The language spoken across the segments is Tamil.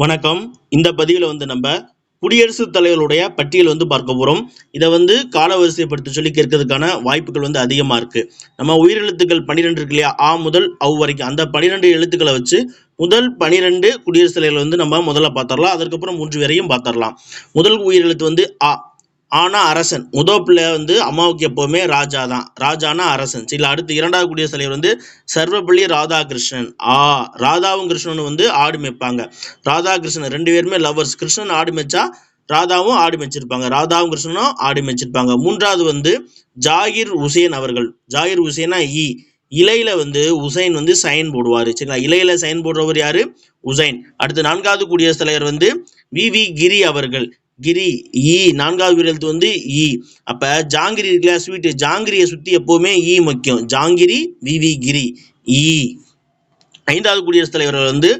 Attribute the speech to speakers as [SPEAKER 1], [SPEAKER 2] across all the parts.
[SPEAKER 1] வணக்கம். இந்த பதிவில் வந்து நம்ம குடியரசுத் தலைவருடைய பட்டியல் வந்து பார்க்க போகிறோம் இதை வந்து காலவரிசைப்படுத்த சொல்லி கேட்கறதுக்கான வாய்ப்புகள் வந்து அதிகமாக இருக்குது நம்ம உயிரெழுத்துக்கள் பன்னிரெண்டு இருக்கு இல்லையா? ஆ முதல் அவ் வரைக்கும். அந்த பன்னிரெண்டு எழுத்துக்களை வச்சு முதல் பனிரெண்டு குடியரசுத் தலைவர்கள் வந்து நம்ம முதல்ல பார்த்துடலாம். அதுக்கப்புறம் மூன்று வரையும் பார்த்துடலாம். முதல் உயிரெழுத்து வந்து ஆ ஆனால் அரசன். முதல் பிள்ளை வந்து அம்மாவுக்கு எப்போவுமே ராஜா தான் ராஜானா அரசன். சரி அடுத்து இரண்டாவது குடியரசுத் தலைவர் வந்து சர்வப்பள்ளி ராதாகிருஷ்ணன். ஆ ராதாவும் கிருஷ்ணனும் வந்து ஆடு மேய்ப்பாங்க. ராதாகிருஷ்ணன் ரெண்டு பேருமே லவ்வர்ஸ் கிருஷ்ணன் ஆடு மேய்ச்சா ராதாவும் ஆடு மேய்ச்சிருப்பாங்க. ராதாவும் கிருஷ்ணனும் ஆடு மேய்ச்சிருப்பாங்க. மூன்றாவது வந்து ஜாகிர் உசேன் அவர்கள். ஜாகிர் உசேனா இ. இலையில வந்து உசைன் வந்து சைன் போடுவார். சரிங்களா? இலையில சைன் போடுறவர் யாரு? உசைன். அடுத்து நான்காவது குடியரசுத் தலைவர் வந்து வி. வி. கிரி அவர்கள். கிரி ஈ நான்காவது எழுத்து வந்து ஈ. அப்போ ஜாங்கிரி இருக்குல்ல ஸ்வீட்டு ஜாங்கிரியை சுற்றி எப்போவுமே ஈ முக்கியம். ஜாங்கிரி வி வி கிரி. ஈ. ஐந்தாவது குடியரசுத் தலைவர் வந்து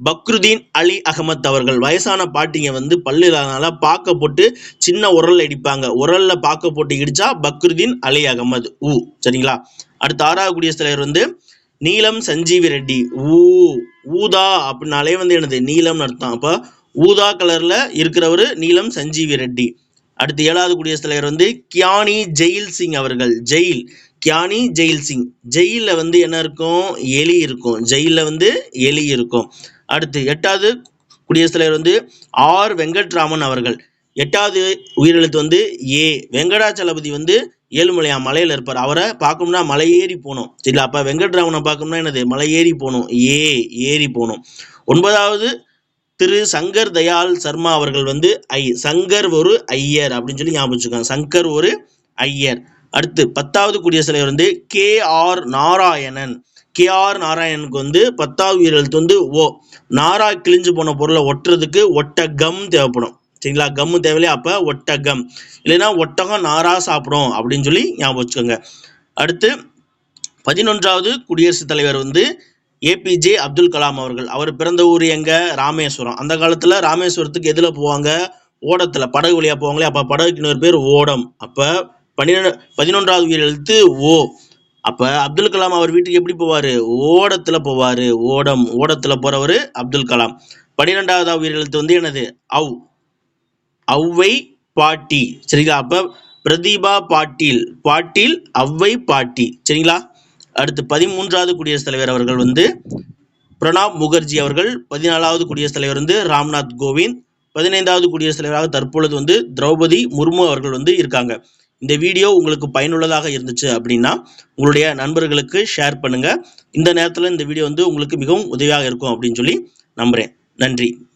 [SPEAKER 1] பக்ருதீன் அலி அகமத் அவர்கள். வயசான பாட்டிங்க வந்து பல்லு இல்லாதனால பாக்க போட்டு சின்ன உரல்ல இடிப்பாங்க. உரல்ல பாக்க போட்டு இடிச்சா பக்ருதீன் அலி அகமது. ஊ. சரிங்களா? அடுத்த ஆறாவது குடியரசுத் தலைவர் வந்து நீலம் சஞ்சீவி ரெட்டி ஊ. ஊதா அப்படின்னாலே வந்து எனது நீலம்னு அர்த்தம். அப்போ ஊதா கலரில் இருக்கிறவர் நீலம் சஞ்சீவி ரெட்டி. அடுத்து ஏழாவது குடியரசுத் தலைவர் வந்து கியானி ஜெயில் சிங் அவர்கள். ஜெயில். கியானி ஜெயில் சிங். ஜெயிலில் வந்து என்ன இருக்கும்? எலி இருக்கும். ஜெயிலில் வந்து எலி இருக்கும். அடுத்து எட்டாவது குடியரசுத் தலைவர் வந்து ஆர் வெங்கட்ராமன் அவர்கள். எட்டாவது உயிரெழுத்து வந்து ஏ. வெங்கடாச்சலபதி வந்து ஏழுமலையா மலையில் இருப்பார். அவரை பார்க்கணும்னா மலை ஏறி போகணும். சரிங்களா? அப்போ வெங்கட்ராமனை பார்க்கணும்னா என்னது? மலை ஏறி போகணும். ஏ. ஏறி போகணும். ஒன்பதாவது திரு சங்கர் தயால் சர்மா அவர்கள் வந்து ஐ சங்கர் ஒரு ஐயர் அப்படின்னு சொல்லி ஞாபகம் வச்சுக்கோங்க. சங்கர் ஒரு ஐயர். அடுத்து பத்தாவது குடியரசுத் தலைவர் வந்து K R Narayanan. K R நாராயணனுக்கு வந்து பத்தாவது உயிரெழுத்து வந்து ஓ நாரா கிழிஞ்சு போன பொருளை ஒட்டுறதுக்கு ஒட்டகம் தேவைப்படும். சரிங்களா? கம்மு தேவையில்லையா? அப்போ ஒட்டகம். இல்லைன்னா ஒட்டகம் நாரா சாப்பிடும் அப்படின்னு சொல்லி ஞாபகம் வச்சுக்கோங்க. அடுத்து பதினொன்றாவது குடியரசுத் தலைவர் வந்து ஏபிஜே அப்துல் கலாம் அவர்கள். அவர் பிறந்த ஊர் எங்க? ராமேஸ்வரம். அந்த காலத்துல ராமேஸ்வரத்துக்கு எதுல போவாங்க? ஓடத்துல. படகு வழியா போவாங்களே அப்ப படகுக்கு இன்னொரு பேர் ஓடம். அப்ப பன்னிரெண்டு பதினொன்றாவது உயிர் எழுத்து ஓ. அப்ப அப்துல் கலாம் அவர் வீட்டுக்கு எப்படி போவாரு? ஓடத்துல போவாரு. ஓடம். ஓடத்துல போறவர் அப்துல் கலாம். பன்னிரெண்டாவது உயிர் எழுத்து வந்து என்னது? அவ் ஔவை பாட்டி சரிங்களா? அப்ப பிரதீபா பாட்டீல். பாட்டீல் ஔவை பாட்டி சரிங்களா? அடுத்து பதிமூன்றாவது குடியரசுத் தலைவர் அவர்கள் வந்து பிரணாப் முகர்ஜி அவர்கள் பதினாலாவது குடியரசுத் தலைவர் வந்து ராம்நாத் கோவிந்த் பதினைந்தாவது குடியரசுத் தலைவராக தற்பொழுது வந்து திரௌபதி முர்மு அவர்கள் வந்து இருக்காங்க. இந்த வீடியோ உங்களுக்கு பயனுள்ளதாக இருந்துச்சு அப்படின்னா உங்களுடைய நண்பர்களுக்கு ஷேர் பண்ணுங்க. இந்த நேரத்தில் இந்த வீடியோ வந்து உங்களுக்கு மிகவும் உதவியாக இருக்கும் அப்படின்னு சொல்லி நம்புறேன். நன்றி.